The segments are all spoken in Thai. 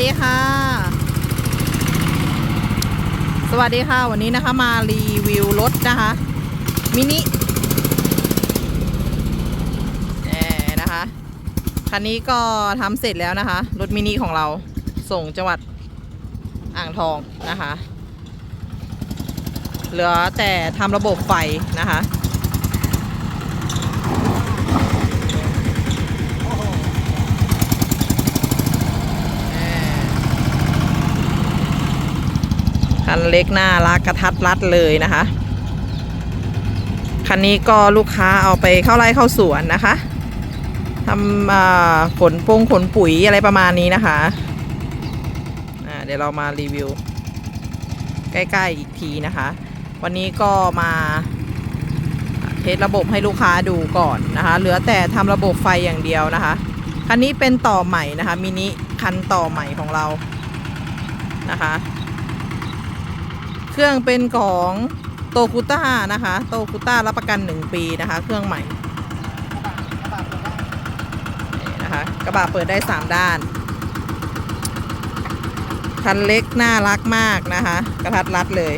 ดีค่ะ สวัสดีค่ะ วันนี้นะคะมารีวิวรถนะคะมินิแหมนะคะ คันนี้ก็ทำเสร็จแล้วนะคะ รถมินิของเราส่งจังหวัดอ่างทองนะคะ เหลือแต่ทำระบบไฟนะคะ คันเล็กน่ารักกระทัดรัดเลยนะคะ คันนี้ก็ลูกค้าเอาไปเข้าไร่เข้าสวนนะคะทำอ่าขนปงขนปุ๋ยอะไรประมาณนี้นะคะอ่าเดี๋ยวเรามารีวิว ใกล้ๆอีกทีนะคะ วันนี้ก็มาเทสระบบให้ลูกค้าดูก่อนนะคะ เหลือแต่ทำระบบไฟอย่างเดียวนะคะ คันนี้เป็นต่อใหม่นะคะมินิคันต่อใหม่ของเรานะคะ เครื่องเป็นของโตคุต้านะคะ โตคุต้ารับประกัน 1 ปีนะคะ เครื่องใหม่นะคะกระบะเปิดได้ 3 ด้าน คันเล็กน่ารักมากนะคะ กระทัดรัดเลย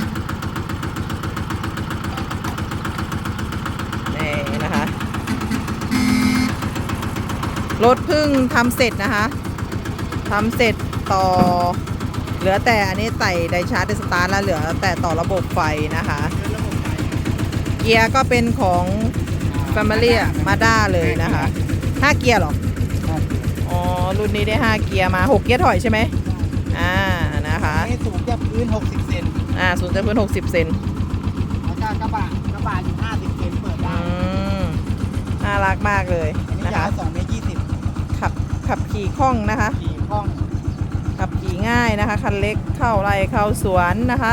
นี่นะคะ รถพิ่งทำเสร็จนะคะทำเสร็จต่อ ลือแต่อันนี้ใส่ไดชาร์จไดสตาร์ทแล้วเหลือแต่ต่อระบบไฟนะคะ เกียร์ก็เป็นของ f a m i l y มาด้าเลยนะคะ5เกียร์เหรอ อ๋อ รุ่นนี้ได้5เกียร์มา6เกียร์ถอยใช่ไหมอ่า นะคะให้สูงจากพื้น 60 เซนอ่าศูนย์จะพื้น 60 เซนแล้วก็กระบะกระบะอยู่50 เซนเปิดอืได้มน่ารักมากเลยอันนี้นะยาคะว2เมตร20ขับขับขี่คล่องนะคะ ขี่คล่อง ขับขี่ง่ายนะคะ คันเล็กเข้าไร่เข้าสวนนะคะ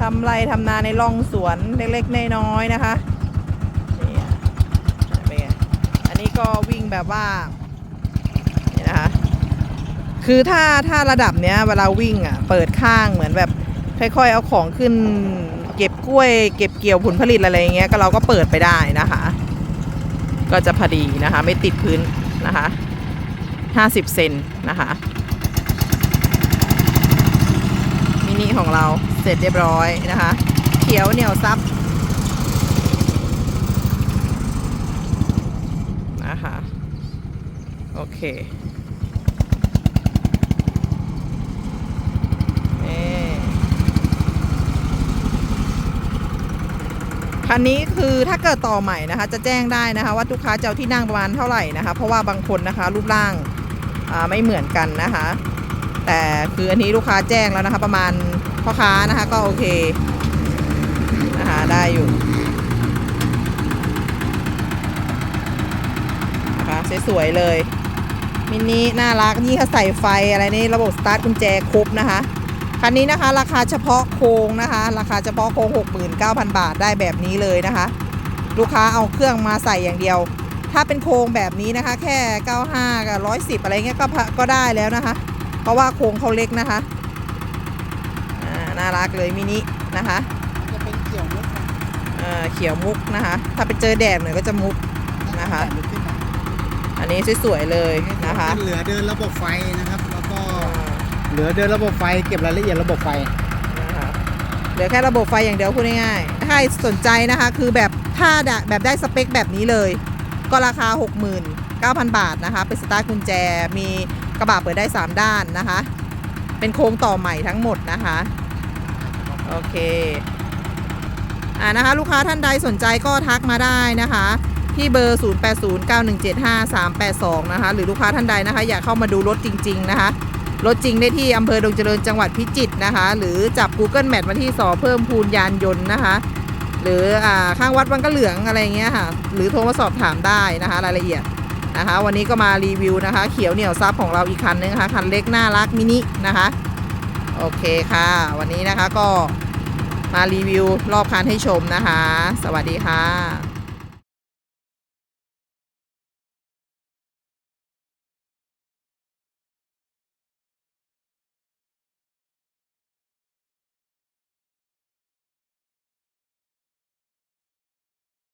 ทำไรทำนาในร่องสวนเล็กๆน้อยๆนะคะนี่เป็นไงอันนี้ก็วิ่งแบบว่านี่นะคะคือถ้าถ้าระดับเนี้ยเวลาวิ่งอะเปิดข้างเหมือนแบบค่อยๆเอาของขึ้น เก็บกล้วย เก็บเกี่ยวผลผลิตอะไรอย่างเงี้ยก็เราก็เปิดไปได้นะคะ ก็จะพอดีนะคะ ไม่ติดพื้นนะคะ 50 เซนนะคะ มิ นิของเราเสร็จเรียบร้อยนะคะ เขียวเหนียวซับนะคะโอเคคันนี้คือถ้าเกิดต่อใหม่นะคะ จะแจ้งได้นะคะ ว่าลูกค้าจะเอาที่นั่งประมาณเท่าไหร่นะคะ เพราะว่าบางคนนะคะ รูปร่างไม่เหมือนกันนะคะ แต่คืออันนี้ลูกค้าแจ้งแล้วนะคะ ประมาณพ่อค้านะคะก็โอเคนะคะได้อยู่นะคะสวยๆเลยมินิน่ารักนี่เขาใส่ไฟอะไรนี่ระบบสตาร์ทกุญแจครบนะคะคันนี้นะคะ ราคาเฉพาะโครงนะคะ ราคาเฉพาะโครง 69,000 บาทได้แบบนี้เลยนะคะ ลูกค้าเอาเครื่องมาใส่อย่างเดียว ถ้าเป็นโครงแบบนี้นะคะ แค่ 95 กับ 110 อะไรเงี้ยก็ก็ได้แล้วนะคะ เพราะว่าโครงเขาเล็กนะคะอ่าน่ารักเลยมินินะคะจะเป็นเขียวมุกนะเอ่อเขียวมุกนะคะ ถ้าไปเจอแดดหน่อยก็จะมุกนะคะแต่ลึกขึ้นมาอันนี้สวยๆเลยนะคะเหลือเดินระบบไฟนะครับ แล้วก็อ่าเหลือเดินระบบไฟเก็บรายละเอียดระบบไฟนะคะเหลือแค่ระบบไฟอย่างเดียวพูดง่ายๆ ถ้าใครสนใจนะคะ คือแบบถ้าได้แบบได้สเปคแบบนี้เลย ก็ราคา 69,000 บาทนะคะ เป็นสตาร์ทกุญแจ มี กระบะเปิดได้ 3 ด้านนะคะ เป็นโครงต่อใหม่ทั้งหมดนะคะ โอเคอ่านะคะลูกค้าท่านใดสนใจก็ทักมาได้นะคะ ที่เบอร์ 0809175382 นะคะ หรือลูกค้าท่านใดนะคะ อยากเข้ามาดูรถจริง ๆ นะคะรถจริงได้ที่อำเภอดงเจริญจังหวัดพิจิตรนะคะ หรือจับ Google Map มาที่สอเพิ่มพูนยานยนต์นะคะ หรืออข้างวัดวังกะเหลืองอะไรเงี้ยค่ะ หรือโทรมาสอบถามได้นะคะ รายละเอียด นะคะ วันนี้ก็มารีวิวนะคะ เขียวเหนียวซับของเราอีกคันนึงนะคะคันเล็กน่ารักมินินะคะ โอเคค่ะ วันนี้นะคะก็มารีวิวรอบคันให้ชมนะคะ สวัสดีค่ะ